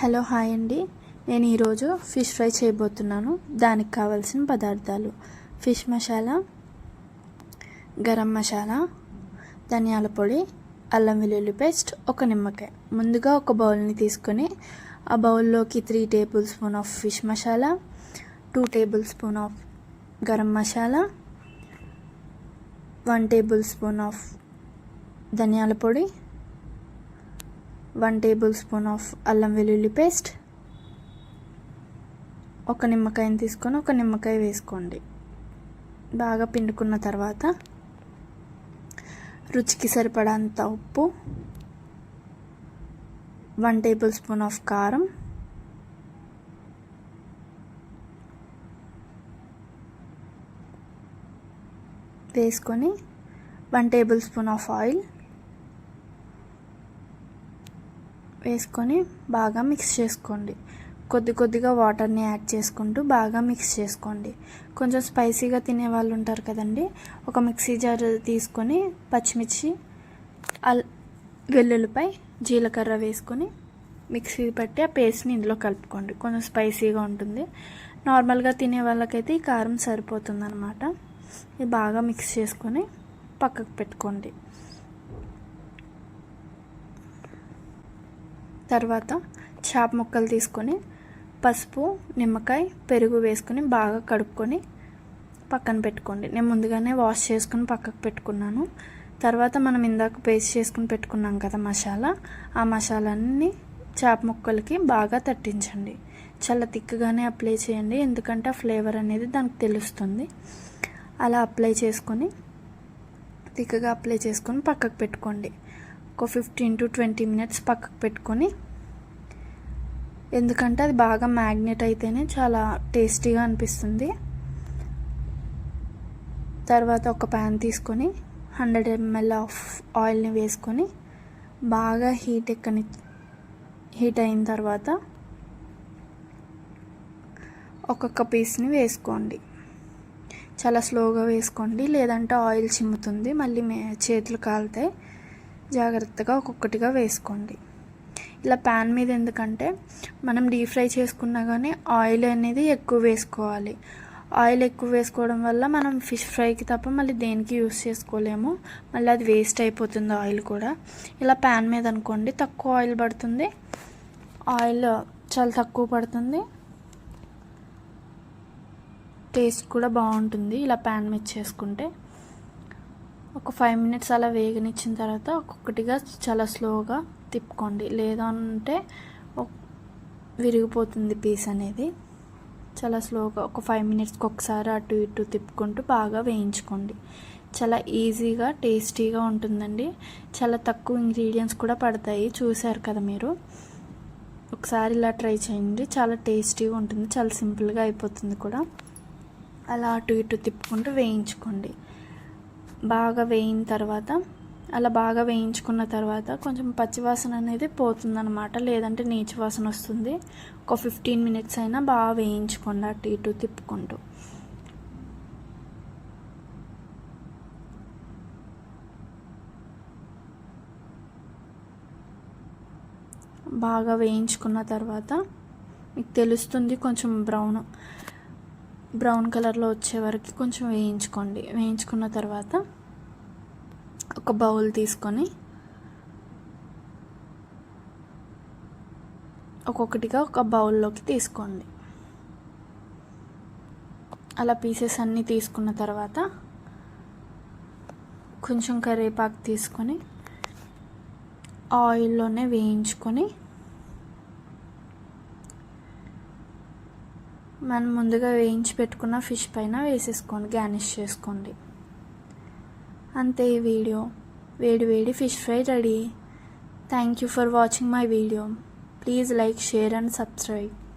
Hello hi అండి. నేను ఈరోజు ఫిష్ ఫ్రై చేయబోతున్నాను. దానికి కావాల్సిన పదార్థాలు ఫిష్ మసాలా గరం మసాలా ధనియాల పొడి అల్లం వెల్లుల్లి పేస్ట్ ఒక నిమ్మకాయ. ముందుగా ఒక బౌల్ని తీసుకొని ఆ బౌల్లోకి three tablespoon of fish masala two tablespoon of garam masala one tablespoon of ధనియాల పొడి వన్ టేబుల్ స్పూన్ ఆఫ్ అల్లం వెల్లుల్లి పేస్ట్. ఒక నిమ్మకాయని తీసుకొని ఒక నిమ్మకాయ వేసుకోండి. బాగా పిండుకున్న తర్వాత రుచికి సరిపడంత ఉప్పు వన్ టేబుల్ స్పూన్ ఆఫ్ కారం వేసుకొని one tablespoon of oil వేసుకొని బాగా మిక్స్ చేసుకోండి. కొద్ది కొద్దిగా వాటర్ని యాడ్ చేసుకుంటూ బాగా మిక్స్ చేసుకోండి. కొంచెం స్పైసీగా తినే వాళ్ళు ఉంటారు కదండి ఒక మిక్సీ జార్ తీసుకొని పచ్చిమిర్చి అల్ వెల్లుల్లిపై జీలకర్ర వేసుకొని మిక్సీ పెట్టి ఆ పేస్ట్ని ఇందులో కలుపుకోండి. కొంచెం స్పైసీగా ఉంటుంది. నార్మల్గా తినే వాళ్ళకైతే ఈ కారం సరిపోతుంది అనమాట ఇది బాగా మిక్స్ చేసుకొని పక్కకు పెట్టుకోండి. తర్వాత చేప ముక్కలు తీసుకొని పసుపు నిమ్మకాయ పెరుగు వేసుకొని బాగా కడుక్కొని పక్కన పెట్టుకోండి. నేను ముందుగానే వాష్ చేసుకుని పక్కకు పెట్టుకున్నాను. తర్వాత మనం ఇందాక పేస్ట్ చేసుకుని పెట్టుకున్నాం కదా మసాలా ఆ మసాలాన్ని చేప ముక్కలకి బాగా తట్టించండి. చాలా తిక్కగానే అప్లై చేయండి ఎందుకంటే ఆ ఫ్లేవర్ అనేది దానికి తెలుస్తుంది. అలా అప్లై చేసుకొని తిక్కగా అప్లై చేసుకొని పక్కకు పెట్టుకోండి. ఒక ఫిఫ్టీన్ టు ట్వంటీ మినిట్స్ పక్కకు పెట్టుకొని ఎందుకంటే అది బాగా మ్యాగ్నెట్ అయితేనే చాలా టేస్టీగా అనిపిస్తుంది. తర్వాత ఒక ప్యాన్ తీసుకొని హండ్రెడ్ ఎంఎల్ ఆఫ్ ఆయిల్ని వేసుకొని బాగా హీట్ ఎక్కని హీట్ అయిన తర్వాత ఒక్కొక్క పీస్ని వేసుకోండి. చాలా స్లోగా వేసుకోండి. లేదంటే ఆయిల్ చిమ్ముతుంది. మళ్ళీ మే చేతులు కాలుతాయి. జాగ్రత్తగా ఒక్కొక్కటిగా వేసుకోండి. ఇలా ప్యాన్ మీద ఎందుకంటే మనం డీప్ ఫ్రై చేసుకున్నా కానీ ఆయిల్ అనేది ఎక్కువ వేసుకోవాలి. ఆయిల్ ఎక్కువ వేసుకోవడం వల్ల మనం ఫిష్ ఫ్రైకి తప్ప మళ్ళీ దేనికి యూస్ చేసుకోలేము. మళ్ళీ అది వేస్ట్ అయిపోతుంది ఆయిల్ కూడా. ఇలా ప్యాన్ మీద అనుకోండి తక్కువ ఆయిల్ పడుతుంది. ఆయిల్ చాలా తక్కువ పడుతుంది. టేస్ట్ కూడా బాగుంటుంది. ఇలా ప్యాన్ మీద చేసుకుంటే ఒక ఫైవ్ మినిట్స్ అలా వేగనిచ్చిన తర్వాత ఒక్కొక్కటిగా చాలా స్లోగా తిప్పుకోండి. లేదంటే విరిగిపోతుంది పీస్ అనేది. చాలా స్లోగా ఒక ఫైవ్ మినిట్స్కి ఒకసారి అటు ఇటు తిప్పుకుంటూ బాగా వేయించుకోండి. చాలా ఈజీగా టేస్టీగా ఉంటుందండి. చాలా తక్కువ ఇంగ్రీడియంట్స్ కూడా పడతాయి. చూశారు కదా మీరు? ఒకసారి ఇలా ట్రై చేయండి. చాలా టేస్టీగా ఉంటుంది. చాలా సింపుల్గా అయిపోతుంది కూడా. అలా అటు ఇటు తిప్పుకుంటూ వేయించుకోండి. బాగా వేయిన తర్వాత అలా బాగా వేయించుకున్న తర్వాత కొంచెం పచ్చివాసన అనేది పోతుందన్నమాట. లేదంటే నీచు వాసన వస్తుంది. ఒక ఫిఫ్టీన్ మినిట్స్ అయినా బాగా వేయించుకోండి అటు ఇటు తిప్పుకుంటూ. బాగా వేయించుకున్న తర్వాత మీకు తెలుస్తుంది కొంచెం బ్రౌన్. బ్రౌన్ కలర్లో వచ్చే వరకు కొంచెం వేయించుకోండి. వేయించుకున్న తర్వాత ఒక బౌల్ తీసుకొని ఒక్కొక్కటిగా ఒక బౌల్లోకి తీసుకోండి. అలా పీసెస్ అన్నీ తీసుకున్న తర్వాత కొంచెం కరివేపాకు తీసుకొని ఆయిల్లోనే వేయించుకొని మనం ముందుగా వేయించి పెట్టుకున్న ఫిష్ పైన వేసేసుకోండి గార్నిష్ చేసుకోండి. అంతే ఈ వీడియో. వేడి వేడి fish fry ready. Thank you for watching my video please like share and subscribe